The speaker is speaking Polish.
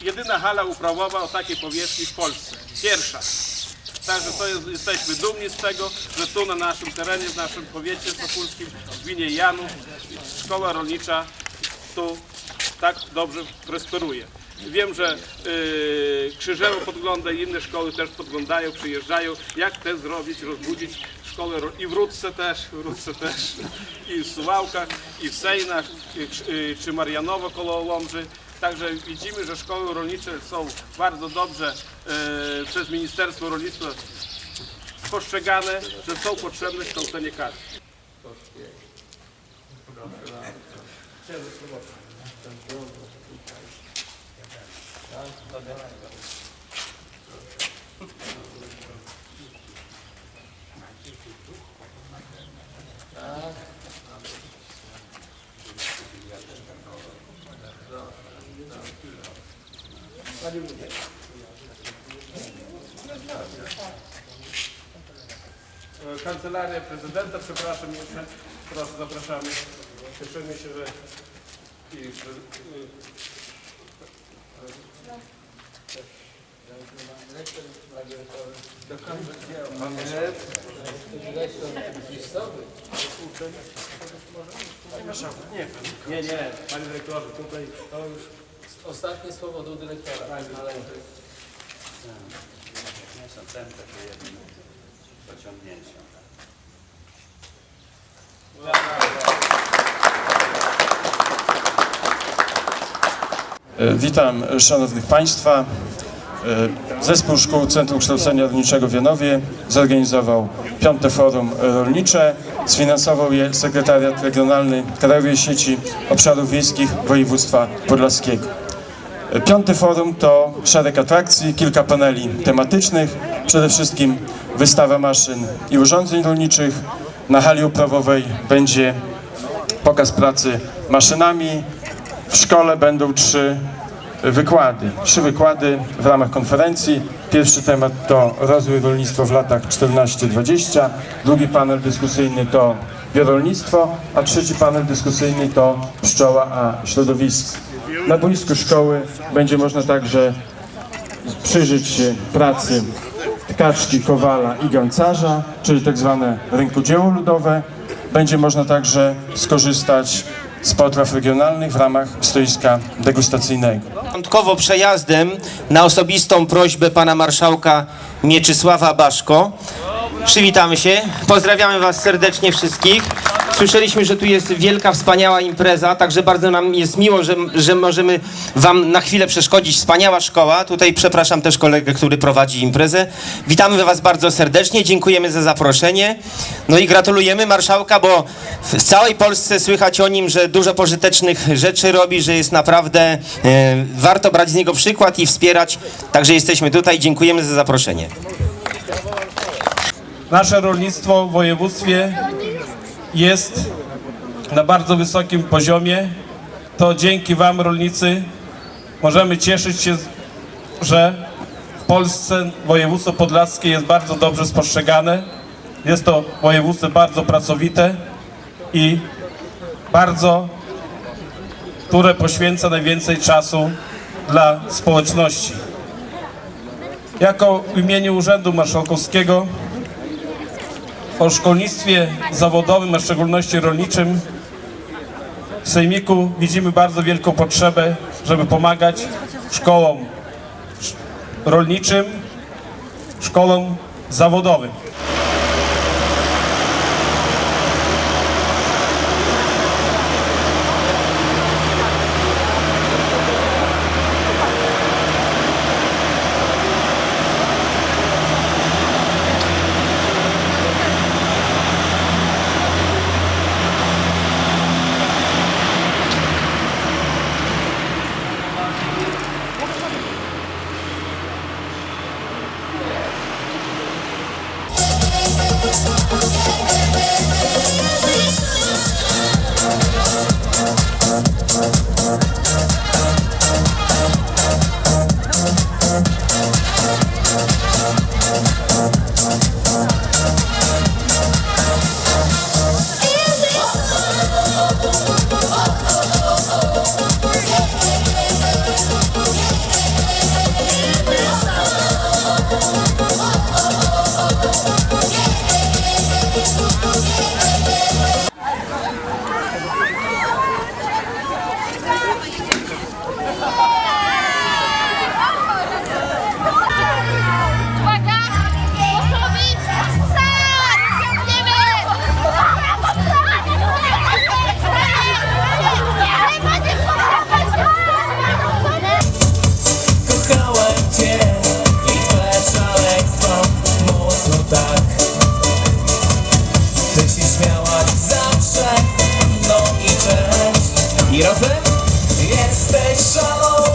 jedyna hala uprawowa o takiej powierzchni w Polsce. Pierwsza. Także to jest, jesteśmy dumni z tego, że tu na naszym terenie, w naszym powiecie sopólskim, w gminie Janów, szkoła rolnicza tu tak dobrze prosperuje. Wiem, że yy, Krzyżewo podgląda i inne szkoły też podglądają, przyjeżdżają, jak te zrobić, rozbudzić szkołę i w Rudce też, w też, i w Suwałkach, i w Sejnach, i, yy, czy Marianowo koło Łomży. Także widzimy, że szkoły rolnicze są bardzo dobrze yy, przez Ministerstwo Rolnictwa spostrzegane, że są potrzebne kształcenie kadr. Kancelaria Prezydenta, przepraszam jeszcze, proszę, zapraszamy. Cieszymy się, że i, że, y, nie, nie, panie dyrektorze, tutaj to już Ostatnie słowo do dyrektora. Ale Nie są tempe przy jednym pociągnięciu. E, Witam Szanownych Państwa. E, Zespół Szkół Centrum Kształcenia Rolniczego w Janowie zorganizował piąte forum rolnicze. Sfinansował je Sekretariat Regionalny Krajowej Sieci Obszarów Wiejskich Województwa Podlaskiego. Piąte forum to szereg atrakcji, kilka paneli tematycznych, przede wszystkim wystawa maszyn i urządzeń rolniczych. Na hali uprawowej będzie pokaz pracy maszynami, w szkole będą trzy wykłady. Trzy wykłady w ramach konferencji. Pierwszy temat to rozwój rolnictwa w latach 14-20. Drugi panel dyskusyjny to biorolnictwo, a trzeci panel dyskusyjny to pszczoła a środowisko. Na boisku szkoły będzie można także przyjrzeć się pracy tkaczki, kowala i gącarza, czyli tak zwane rękodzieło ludowe. Będzie można także skorzystać z potraw regionalnych w ramach stoiska degustacyjnego. Początkowo przejazdem na osobistą prośbę pana marszałka Mieczysława Baszko. Przywitamy się. Pozdrawiamy was serdecznie wszystkich. Słyszeliśmy, że tu jest wielka, wspaniała impreza, także bardzo nam jest miło, że, że możemy wam na chwilę przeszkodzić. Wspaniała szkoła. Tutaj przepraszam też kolegę, który prowadzi imprezę. Witamy was bardzo serdecznie, dziękujemy za zaproszenie. No i gratulujemy marszałka, bo w całej Polsce słychać o nim, że dużo pożytecznych rzeczy robi, że jest naprawdę e, warto brać z niego przykład i wspierać. Także jesteśmy tutaj. Dziękujemy za zaproszenie. Nasze rolnictwo w województwie jest na bardzo wysokim poziomie. To dzięki Wam, rolnicy, możemy cieszyć się, że w Polsce województwo podlaskie jest bardzo dobrze spostrzegane. Jest to województwo bardzo pracowite i bardzo, które poświęca najwięcej czasu dla społeczności. Jako w imieniu Urzędu Marszałkowskiego o szkolnictwie zawodowym, a w szczególności rolniczym, w Sejmiku widzimy bardzo wielką potrzebę, żeby pomagać szkołom sz- rolniczym, szkołom zawodowym. I razem Jesteś szalona